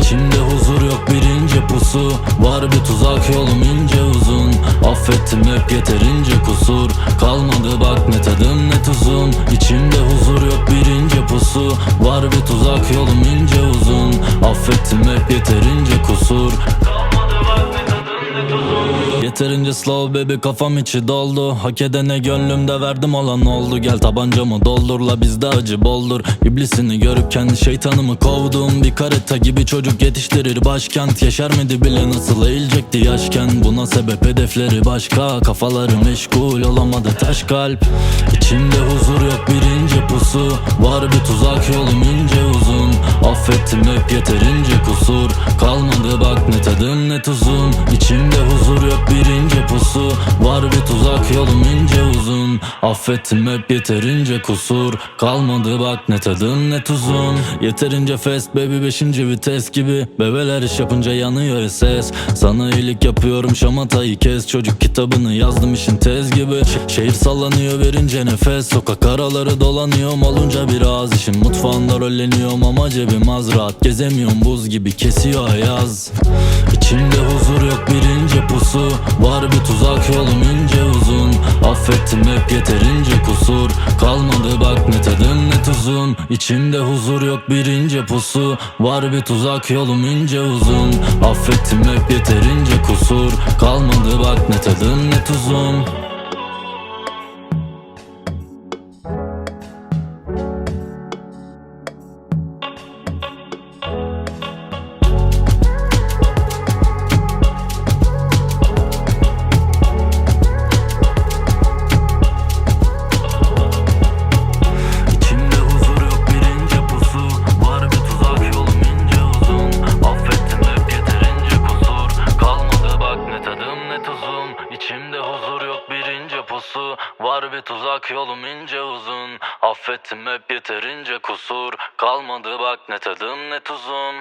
İçimde huzur yok birinci pusu. Var bir tuzak yolum ince uzun. Affettim hep yeterince kusur. Kalmadı bak ne tadım ne tuzum İçimde huzur yok birinci pusu. Var bir tuzak yolum ince uzun. Affettim hep yeterince kusur. Yeterince slow baby kafam içi doldu. Hak edene gönlümde verdim olan oldu. Gel tabancamı doldurla bizde acı boldur. İblisini görüp kendi şeytanımı kovdum. Bir kareta gibi çocuk yetiştirir başkent. Yeşermedi bile nasıl eğilecekti yaşken? Buna sebep hedefleri başka. Kafaları meşgul olamadı taş kalp. İçimde huzur yok birinci pusu Var bir tuzak yolum ince uzun. Affettim hep yeterince kusur. Kalmadı bak ne tadım ne tuzum İçimde huzur yok birinci pusu. Var bir tuzak yolum ince uzun. Affettim hep yeterince kusur. Kalmadı bak ne tadım ne tuzum Yeterince fast baby beşinci vites gibi. Bebeler iş yapınca yanıyor ses. Sana iyilik yapıyorum şamatayı kes. Çocuk kitabını yazdım işin tez gibi. Şehir sallanıyor verince nefes. Sokak araları dolanıyorum olunca biraz işin Mutfağında rolleniyorum ama cebim az. Rahat Gezemiyorum buz gibi kesiyor ayaz. İçimde huzur yok birinci pusu. Var bir tuzak yolum ince uzun. Affettim hep yeterince kusur. Kalmadı bak ne tadım ne tuzum. İçimde huzur yok birinci pusu. Var bir tuzak yolum ince uzun. Affettim hep yeterince kusur. Kalmadı bak ne tadım ne tuzum pusu Var bir tuzak yolum ince uzun. Affettim hep yeterince kusur. Kalmadı bak ne tadım ne tuzum